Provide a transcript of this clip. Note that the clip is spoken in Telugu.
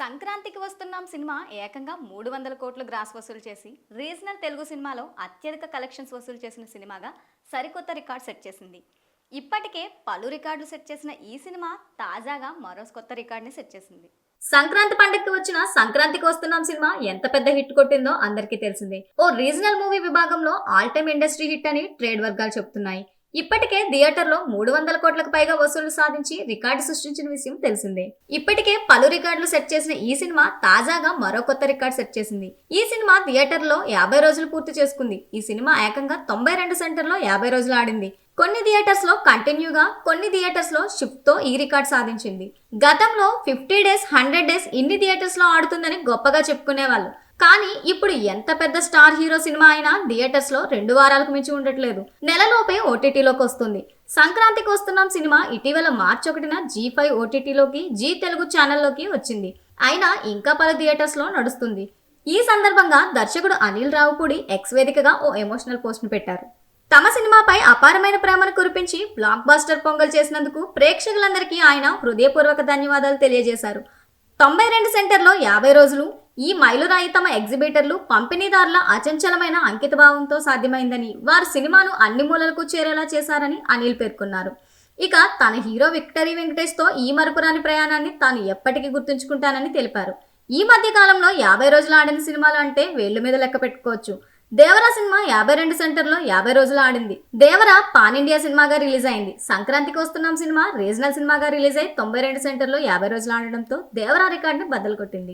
సంక్రాంతికి వస్తున్నాం సినిమా ఏకంగా మూడు వందల కోట్లు గ్రాస్ వసూలు చేసి రీజనల్ తెలుగు సినిమాలో అత్యధిక కలెక్షన్స్ వసూలు చేసిన సినిమాగా సరికొత్త రికార్డ్ సెట్ చేసింది. ఇప్పటికే పలు రికార్డులు సెట్ చేసిన ఈ సినిమా తాజాగా మరో కొత్త రికార్డుని సెట్ చేసింది. సంక్రాంతి పండుగకి వచ్చిన సంక్రాంతికి వస్తున్నాం సినిమా ఎంత పెద్ద హిట్ కొట్టిందో అందరికీ తెలిసిందే. ఓ రీజనల్ మూవీ విభాగంలో ఆల్ టైమ్ ఇండస్ట్రీ హిట్ అని ట్రేడ్ వర్గాలు చెప్తున్నాయి. ఇప్పటికే థియేటర్లో మూడు వందల కోట్లకు పైగా వసూళ్ళు సాధించి రికార్డు సృష్టించిన విషయం తెలిసిందే. ఇప్పటికే పలు రికార్డులు సెట్ చేసిన ఈ సినిమా తాజాగా మరో కొత్త రికార్డు సెట్ చేసింది. ఈ సినిమా థియేటర్లో యాభై రోజులు పూర్తి చేసుకుంది. ఈ సినిమా ఏకంగా తొంభై రెండు సెంటర్లో యాభై రోజులు ఆడింది. కొన్ని థియేటర్స్లో కంటిన్యూగా కొన్ని థియేటర్స్లో షిఫ్ట్తో ఈ రికార్డ్ సాధించింది. గతంలో ఫిఫ్టీ డేస్ హండ్రెడ్ డేస్ ఇన్ని థియేటర్స్లో ఆడుతుందని గొప్పగా చెప్పుకునేవాళ్ళు. కానీ ఇప్పుడు ఎంత పెద్ద స్టార్ హీరో సినిమా అయినా థియేటర్స్లో రెండు వారాలకు మించి ఉండట్లేదు. నెలలోపే ఓటీటీలోకి వస్తుంది. సంక్రాంతికి వస్తున్నాం సినిమా ఇటీవల మార్చి ఒకటిన జీ ఫైవ్ ఓటీటీలోకి జీ తెలుగు ఛానల్లోకి వచ్చింది. అయినా ఇంకా పలు థియేటర్స్లో నడుస్తుంది. ఈ సందర్భంగా దర్శకుడు అనిల్ రావుపూడి ఎక్స్ వేదికగా ఓ ఎమోషనల్ పోస్ట్ను పెట్టారు. తమ సినిమాపై అపారమైన ప్రేమను కురిపించి బ్లాక్ బాస్టర్ పొంగల్ చేసినందుకు ప్రేక్షకులందరికీ ఆయన హృదయపూర్వక ధన్యవాదాలు తెలియజేశారు. తొంభై రెండు సెంటర్లో యాభై రోజులు ఈ మైలురాయి తమ ఎగ్జిబిటర్లు పంపిణీదారుల అచంచలమైన అంకితభావంతో సాధ్యమైందని వారు సినిమాను అన్ని మూలలకు చేరేలా చేశారని అనిల్ పేర్కొన్నారు. ఇక తన హీరో విక్టరీ వెంకటేష్తో ఈ మరపురాని ప్రయాణాన్ని తాను ఎప్పటికీ గుర్తుంచుకుంటానని తెలిపారు. ఈ మధ్య కాలంలో యాభై రోజులు ఆడిన సినిమాలు అంటే వేళ్ళ మీద లెక్క పెట్టుకోవచ్చు. దేవరా సినిమా యాభై రెండు సెంటర్లో యాభై రోజులు ఆడింది. దేవరా పాన్ ఇండియా సినిమాగా రిలీజ్ అయింది. సంక్రాంతికి వస్తున్నాం సినిమా రీజనల్ సినిమాగా రిలీజ్ అయి తొంభై రెండు సెంటర్లో యాభై రోజులు ఆడడంతో దేవరా రికార్డుని బద్దలు కొట్టింది.